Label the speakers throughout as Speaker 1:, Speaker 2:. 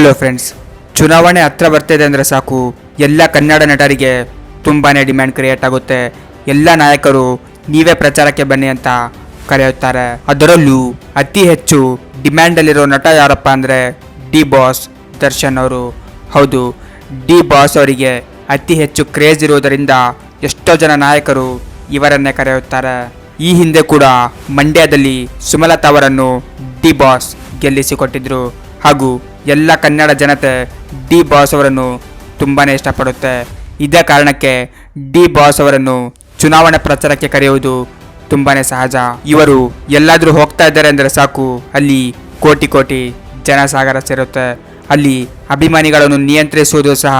Speaker 1: Hello friends, ಚುನಾವಣೆ ಹತ್ರ ಬರ್ತಿದೆ ಅಂದರೆ ಸಾಕು. ಎಲ್ಲ ಕನ್ನಡ ನಟರಿಗೆ ತುಂಬಾ ಡಿಮ್ಯಾಂಡ್ ಕ್ರಿಯೇಟ್ ಆಗುತ್ತೆ. ಎಲ್ಲ ನಾಯಕರು ನೀವೇ ಪ್ರಚಾರಕ್ಕೆ ಬನ್ನಿ ಅಂತ ಕರೆಯುತ್ತಾರೆ. ಅದರಲ್ಲೂ ಅತಿ ಹೆಚ್ಚು ಡಿಮ್ಯಾಂಡಲ್ಲಿರೋ ನಟ ಯಾರಪ್ಪ ಅಂದರೆ ಡಿ ಬಾಸ್ ದರ್ಶನ್ ಅವರು. ಹೌದು, ಡಿ ಬಾಸ್ ಅವರಿಗೆ ಅತಿ ಹೆಚ್ಚು ಕ್ರೇಜ್ ಇರುವುದರಿಂದ ಎಷ್ಟೋ ಜನ ನಾಯಕರು ಇವರನ್ನೇ ಕರೆಯುತ್ತಾರೆ. ಈ ಹಿಂದೆ ಕೂಡ ಮಂಡ್ಯದಲ್ಲಿ ಸುಮಲತಾ ಅವರನ್ನು ಡಿ ಬಾಸ್ ಗೆಲ್ಲಿಸಿಕೊಟ್ಟಿದ್ರು. ಹಾಗೂ ಎಲ್ಲ ಕನ್ನಡ ಜನತೆ ಡಿ ಬಾಸ್ ಅವರನ್ನು ತುಂಬಾ ಇಷ್ಟಪಡುತ್ತೆ. ಇದೇ ಕಾರಣಕ್ಕೆ ಡಿ ಬಾಸ್ ಅವರನ್ನು ಚುನಾವಣಾ ಪ್ರಚಾರಕ್ಕೆ ಕರೆಯುವುದು ತುಂಬಾ ಸಹಜ. ಇವರು ಎಲ್ಲಾದರೂ ಹೋಗ್ತಾ ಇದ್ದಾರೆ ಅಂದರೆ ಸಾಕು. ಅಲ್ಲಿ ಕೋಟಿ ಕೋಟಿ ಜನಸಾಗರ ಸೇರುತ್ತೆ. ಅಲ್ಲಿ ಅಭಿಮಾನಿಗಳನ್ನು ನಿಯಂತ್ರಿಸುವುದು ಸಹ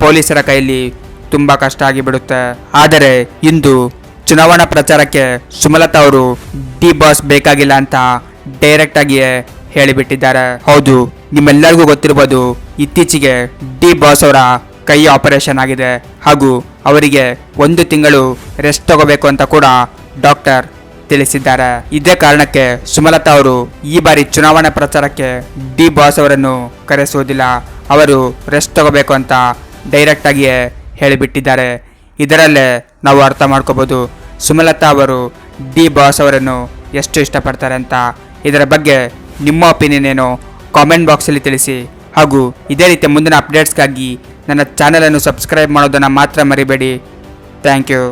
Speaker 1: ಪೊಲೀಸರ ಕೈಯಲ್ಲಿ ತುಂಬ ಕಷ್ಟ ಆಗಿಬಿಡುತ್ತೆ. ಆದರೆ ಇಂದು ಚುನಾವಣಾ ಪ್ರಚಾರಕ್ಕೆ ಸುಮಲತಾ ಅವರು ಡಿ ಬಾಸ್ ಬೇಕಾಗಿಲ್ಲ ಅಂತ ಡೈರೆಕ್ಟ್ ಆಗಿಯೇ ಹೇಳಿಬಿಟ್ಟಿದ್ದಾರೆ. ಹೌದು ನಿಮ್ಮೆಲ್ಲರಿಗೂ ಗೊತ್ತಿರ್ಬೋದು, ಇತ್ತೀಚೆಗೆ ಡಿ ಬಾಸ್ ಅವರ ಕೈ ಆಪರೇಷನ್ ಆಗಿದೆ ಹಾಗೂ ಅವರಿಗೆ ಒಂದು ತಿಂಗಳು ರೆಸ್ಟ್ ತಗೋಬೇಕು ಅಂತ ಕೂಡ ಡಾಕ್ಟರ್ ತಿಳಿಸಿದ್ದಾರೆ. ಇದೇ ಕಾರಣಕ್ಕೆ ಸುಮಲತಾ ಅವರು ಈ ಬಾರಿ ಚುನಾವಣಾ ಪ್ರಚಾರಕ್ಕೆ ಡಿ ಬಾಸ್ ಅವರನ್ನು ಕರೆಸುವುದಿಲ್ಲ ಅವರು ರೆಸ್ಟ್ ತಗೋಬೇಕು ಅಂತ ಡೈರೆಕ್ಟ್ ಆಗಿಯೇ ಹೇಳಿಬಿಟ್ಟಿದ್ದಾರೆ. ಇದರಲ್ಲೇ ನಾವು ಅರ್ಥ ಮಾಡ್ಕೋಬೋದು, ಸುಮಲತಾ ಅವರು ಡಿ ಬಾಸ್ ಅವರನ್ನು ಎಷ್ಟು ಇಷ್ಟಪಡ್ತಾರೆ ಅಂತ. ಇದರ ಬಗ್ಗೆ ನಿಮ್ಮ ಒಪಿನಿಯನ್ ಏನು? ಕಾಮೆಂಟ್ ಬಾಕ್ಸಲ್ಲಿ ತಿಳಿಸಿ. ಹಾಗೂ ಇದೇ ರೀತಿಯ ಮುಂದಿನ ಅಪ್ಡೇಟ್ಸ್ಗಾಗಿ ನನ್ನ ಚಾನಲನ್ನು ಸಬ್ಸ್ಕ್ರೈಬ್ ಮಾಡೋದನ್ನು ಮಾತ್ರ ಮರಿಬೇಡಿ. Thank you